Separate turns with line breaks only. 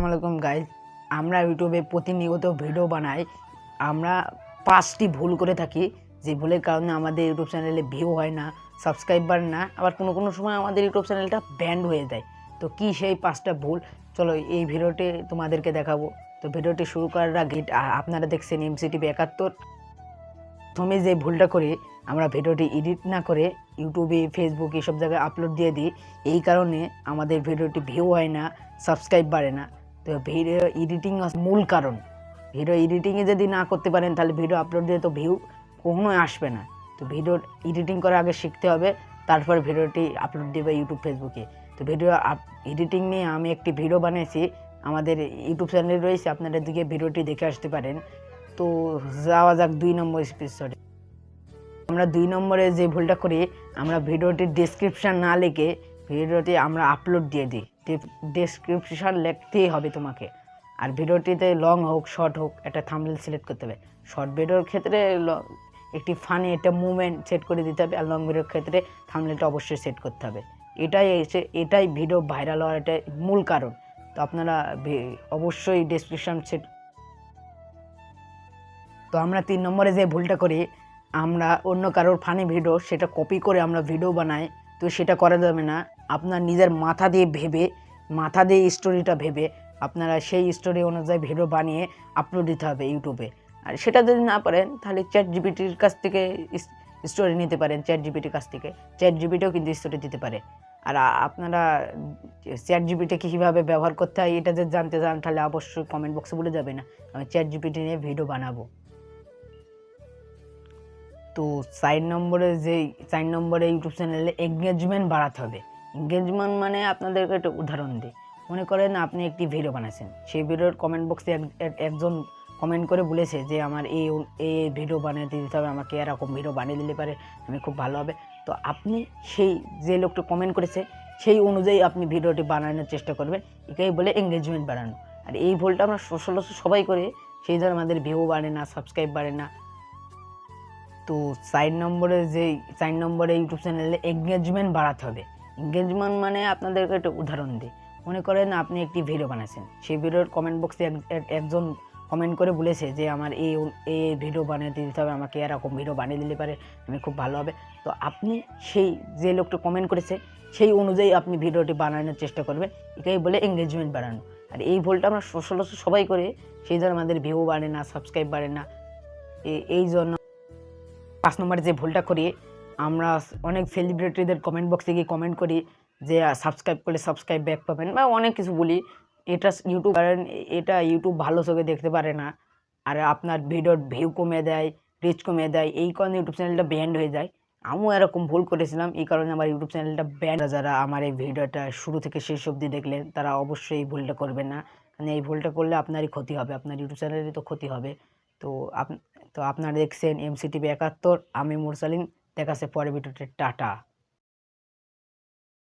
আসসালামু আলাইকুম গাইজ আমরা ইউটিউবে প্রতিনিয়ত ভিডিও বানাই। আমরা পাঁচটি ভুল করে থাকি। যে ভুলের কারণে আমাদের ইউটিউব চ্যানেলে ভিউ হয় না সাবস্ক্রাইবার না, আবার কোনো কোনো সময় আমাদের ইউটিউব চ্যানেলটা ব্যান্ড হয়ে যায়। তো কি সেই পাঁচটা ভুল? চলো এই ভিডিওটি তোমাদেরকে দেখাবো। তো ভিডিওটি শুরু করার আগে আপনারা দেখছেন এমসিটিভি একাত্তর। প্রথমে যে ভুলটা করি, আমরা ভিডিওটি এডিট না করে ইউটিউবে ফেসবুক এসব জায়গায় আপলোড দিয়ে দিই। এই কারণে আমাদের ভিডিওটি ভিউ হয় না সাবস্ক্রাইব বাড়ে না। তো ভিডিও এডিটিং মূল কারণ। ভিডিও এডিটিংয়ে যদি না করতে পারেন, তাহলে ভিডিও আপলোড দিয়ে তো ভিউ কখনোই আসবে না। তো ভিডিও এডিটিং করা আগে শিখতে হবে, তারপর ভিডিওটি আপলোড দেবে ইউটিউব ফেসবুকে তো ভিডিও এডিটিং নিয়ে আমি একটি ভিডিও বানিয়েছি আমাদের ইউটিউব চ্যানেলে রয়েছে, আপনারা দিকে ভিডিওটি দেখে আসতে পারেন। তো যাওয়া যাক দুই নম্বর এপিসোডে আমরা দুই নম্বরে যে ভুলটা করি, আমরা ভিডিওটির ডেসক্রিপশান না লিখে ভিডিওটি আমরা আপলোড দিয়ে দিই। ডেসক্রিপশান লিখতেই হবে তোমাকে। আর ভিডিওটিতে লং হোক শর্ট হোক, একটা থামনেল সিলেক্ট করতে হবে। শর্ট ভিডিওর ক্ষেত্রে একটি ফানি একটা মুভমেন্ট সেট করে দিতে হবে। আর লং ভিডিওর ক্ষেত্রে থামনেলটা অবশ্যই সেট করতে হবে। এটাই এসে, এটাই ভিডিও ভাইরাল হওয়ার একটা মূল কারণ। তো আপনারা অবশ্যই ডেসক্রিপশান সেট তো আমরা তিন নম্বরে যে ভুলটা করি, আমরা অন্য কারোর ফানি ভিডিও সেটা কপি করে আমরা ভিডিও বানাই, তো সেটা করা যাবে না। আপনার নিজের মাথা দিয়ে ভেবে, মাথা দিয়ে স্টোরিটা ভেবে আপনারা সেই স্টোরি অনুযায়ী ভিডিও বানিয়ে আপলোড দিতে হবে ইউটিউবে আর সেটা যদি না পারেন, তাহলে চ্যাট জিপিটির কাছ থেকে স্টোরি নিতে পারেন চ্যাট জিপিটির কাছ থেকে। চ্যাট জিপিটিও কিন্তু স্টোরি দিতে পারে। আর আপনারা চ্যাট জিপিটিকে কীভাবে ব্যবহার করতে হয়, এটা যদি জানতে চান, তাহলে অবশ্যই কমেন্ট বক্সে বলে যাবে না আমি চ্যাট জিপিটি নিয়ে ভিডিও বানাবো। তো চার নম্বরে যে চার নম্বরে ইউটিউব চ্যানেলে এঙ্গেজমেন্ট বাড়াতে হবে। এঙ্গেজমেন্ট মানে আপনাদেরকে একটা উদাহরণ দিই। মনে করেন আপনি একটি ভিডিও বানাচ্ছেন সেই ভিডিওর কমেন্ট বক্সে একজন কমেন্ট করে বলেছে যে, আমার এই এই ভিডিও বানিয়ে দিতে হবে, আমাকে এরকম ভিডিও বানিয়ে দিলে পারে আমি খুব ভালো হবে। তো আপনি সেই, যে লোকটা কমেন্ট করেছে, সেই অনুযায়ী আপনি ভিডিওটি বানানোর চেষ্টা করবেন। এটাই বলে এঙ্গেজমেন্ট বাড়ানো। আর এই ভুলটা আমরা সোশ্যাল সবাই করে, সেই জন্য আমাদের ভিউ বাড়ে না সাবস্ক্রাইব বাড়ে না। তো চার নম্বরে যে চার নম্বরে ইউটিউব চ্যানেলে এঙ্গেজমেন্ট বাড়াতে হবে। এঙ্গেজমেন্ট মানে আপনাদেরকে একটা উদাহরণ দিই। মনে করেন আপনি একটি ভিডিও বানাচ্ছেন সেই ভিডিওর কমেন্ট বক্সে একজন কমেন্ট করে বলেছে যে, আমার এই এই ভিডিও বানিয়ে দিতে হবে, আমাকে এরকম ভিডিও বানিয়ে দিলে পারে আমি খুব ভালো হবে। তো আপনি সেই যে লোকটা কমেন্ট করেছে, সেই অনুযায়ী আপনি ভিডিওটি বানানোর চেষ্টা করবেন। এটাই বলে এঙ্গেজমেন্ট বাড়ানো। আর এই ভুলটা আমরা সোশ্যাল সবাই করে, সেই জন্য আমাদের ভিউ বাড়ে না সাবস্ক্রাইব বাড়ে না। এই জন্য পাঁচ নম্বরে যে ভুলটা করি আমরা অনেক সেলিব্রিটিদের কমেন্ট বক্সে গিয়ে কমেন্ট করি যে সাবস্ক্রাইব করলে সাবস্ক্রাইব ব্যাক পাবেন বা অনেক কিছু বলি। এটা ইউটিউব কারণ এটা ইউটিউব ভালো চোখে দেখতে পারে না। আর আপনার ভিডিওর ভিউ কমে দেয় রিচ কমে দেয়, এই কারণে ইউটিউব চ্যানেলটা ব্যান্ড হয়ে যায়। আমিও এরকম ভুল করেছিলাম, এই কারণে আমার ইউটিউব চ্যানেলটা ব্যান্ড যারা আমার এই ভিডিওটা শুরু থেকে শেষ অবধি দেখলেন, তারা অবশ্যই এই ভুলটা করবেন না। কারণ এই ভুলটা করলে আপনারই ক্ষতি হবে, আপনার ইউটিউব চ্যানেলেরই তো ক্ষতি হবে। তো আপ, তো আপনারা দেখছেন এমসিটিভি একাত্তর, আমি মুরসালিন। দেখাচ্ছে পরের ভিডিওতে টাটা।